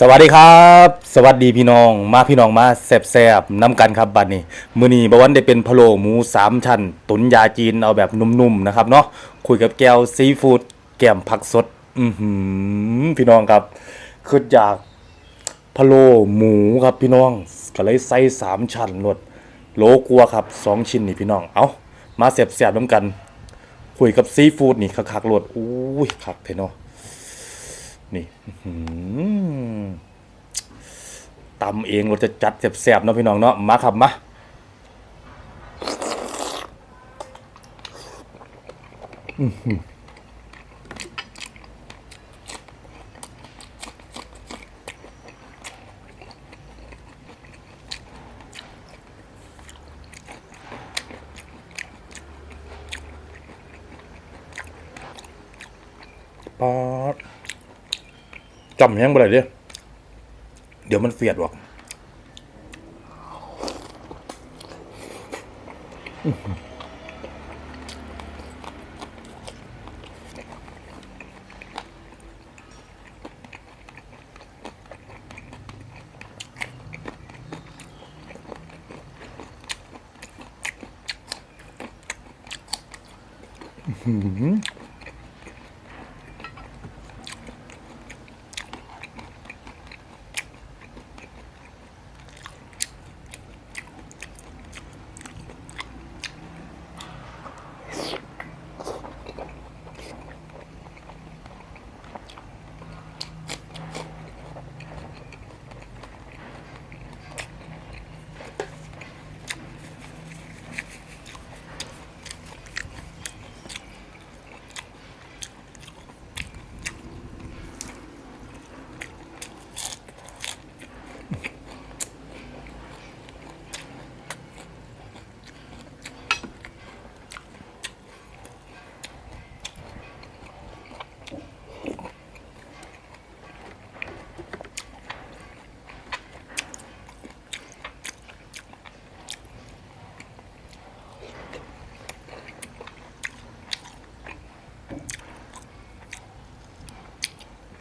สวัสดีครับ สวัสดีพี่น้องมาพี่น้องมาแซบๆน้ำกันครับบัดนี้มื้อนี้บ่วันได้เป็นพะโล้หมูสามชั้นตุ๋นยาจีนเอาแบบนุ่มๆนะครับเนาะคุยกับแก้วซีฟู้ดแก้มผักสด อือหือพี่น้องครับคืออยากพะโล้หมูครับพี่น้องก็เลยใส่สามชั้นรวดโลกลัวครับสองชิ้นนี่พี่น้องเอามาแซบๆน้ำกัน คุยกับซีฟู้ดนี่คักๆรวดอุ้ยคักเทเนาะ นี่ตำเองเราจะจัดแสบๆเนาะพี่น้องเนาะมาครับมาอื้อหือปอด จำแห้งไปเลยเด้เดี๋ยวมันเฟียดว่ะ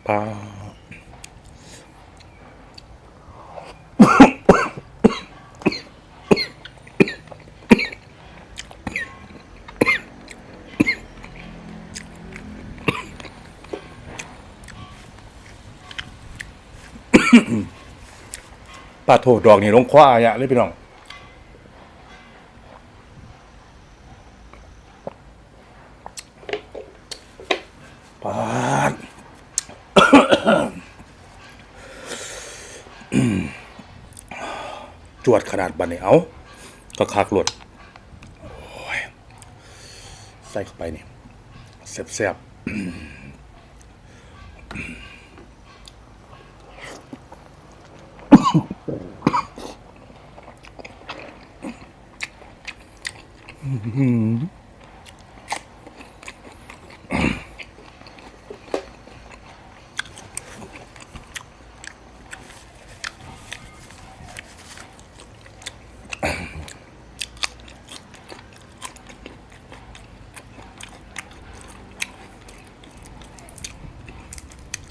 ปลาปลาโถดอกนี่ลงคว้าอะเลยพี่น้อง ปาด จวดขนาดบันนี้เอาก็คักหลดใส่เข้าไปนี่แซ่บๆ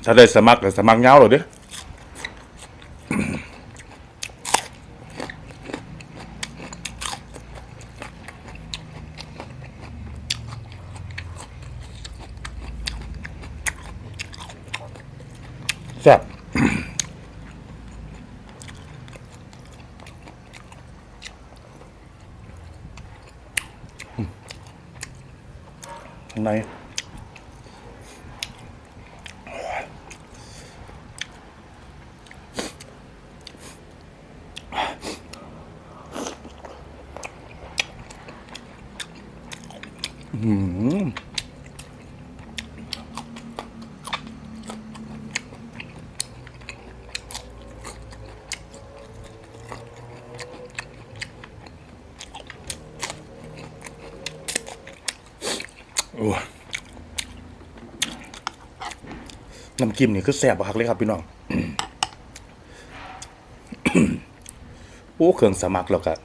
ถ้าได้สมัครก็สมัครเงาหรอเด้อแซ่บข้างใน น้ำจิ้มนี่คือแสบบักเลยครับพี่น้องโอ้เครื่องสมัครแล้วก็อ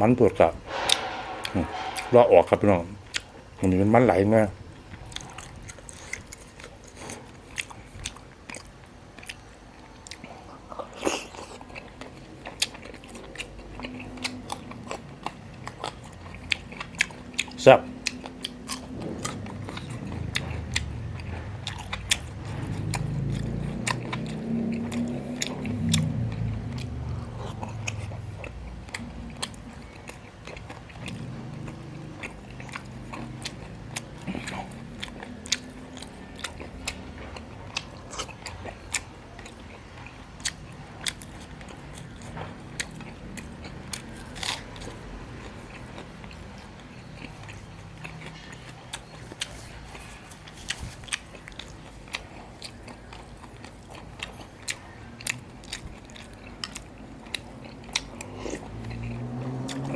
มันปวดกับรอออกครับพี่น้องมันนี้มันมันไหลมากแซ่บ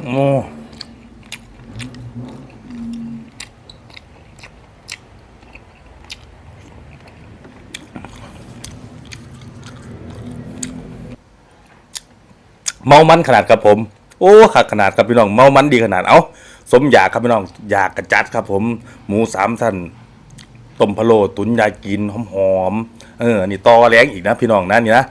โอ้ เมามันขนาดครับผม โอ้ขักขนาดครับพี่น้องเมามันดีขนาดเอ้าสมอยากครับพี่น้องอยากกระจัดครับ ผมหมูสามท่านต้มพะโล้ตุ๋นยากินหอมๆเออนี่ตอแรงอีกนะพี่น้องนะนี่นะ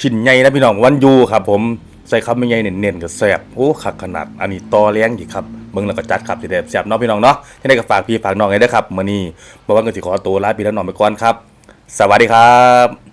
ชิ้นใหญ่นะพี่น้องวันยูครับ ผมใส่คำไม่ใหญ่เน้นๆกับแซ่บโอ้ขักขนาดอันนี้ตอแรงอีกครับเบิ่งแล้วก็จัดครับสิแซ่บแซ่บเนาะพี่น้องเนาะที่ได้ก็ฝากพี่ฝากน้องไว้ด้ครับมื้อนี้บ่ว่าก็สิขอตัวลาพี่แล้วน้องไปก่อนครับ สวัสดีครับ